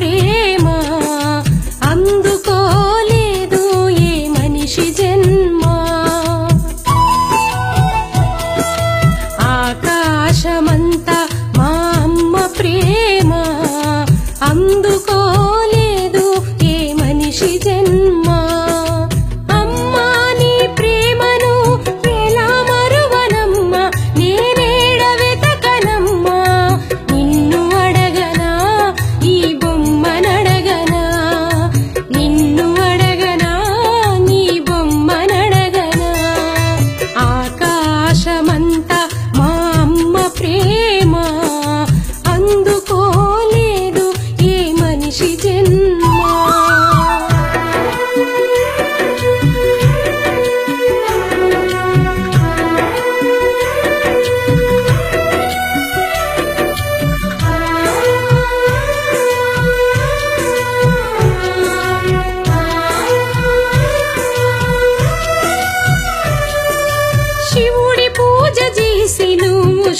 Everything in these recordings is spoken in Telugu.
free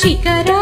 chicará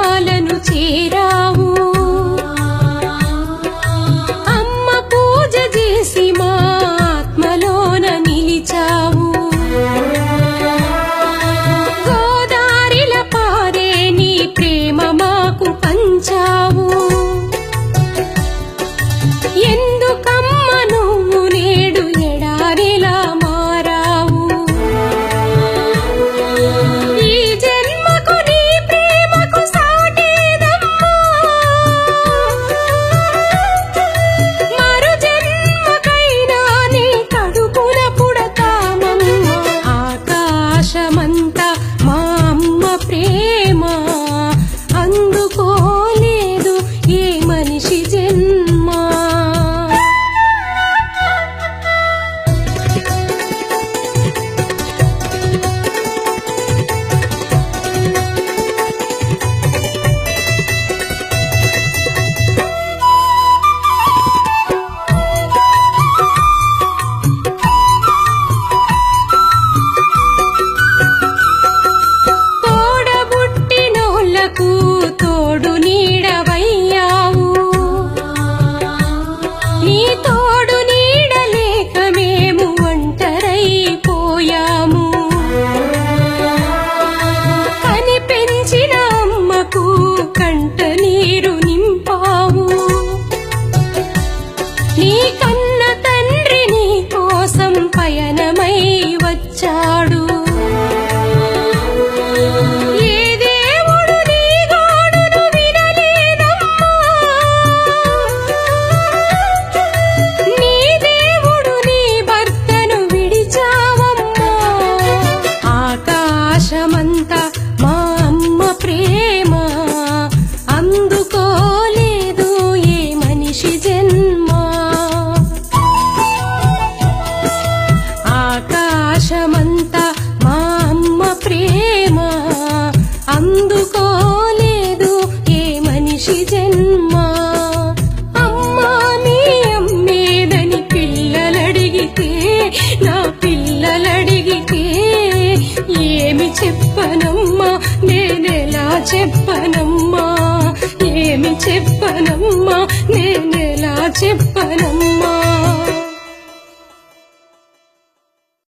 bonito. అందుకోలేదు ఏ మనిషి జన్మ. అమ్మా నీ అమ్మేదని పిల్లలడిగితే నా పిల్లలడిగితే ఏమి చెప్పనమ్మా నేనెలా చెప్పనమ్మా? ఏమి చెప్పనమ్మా నేనెలా చెప్పనమ్మా?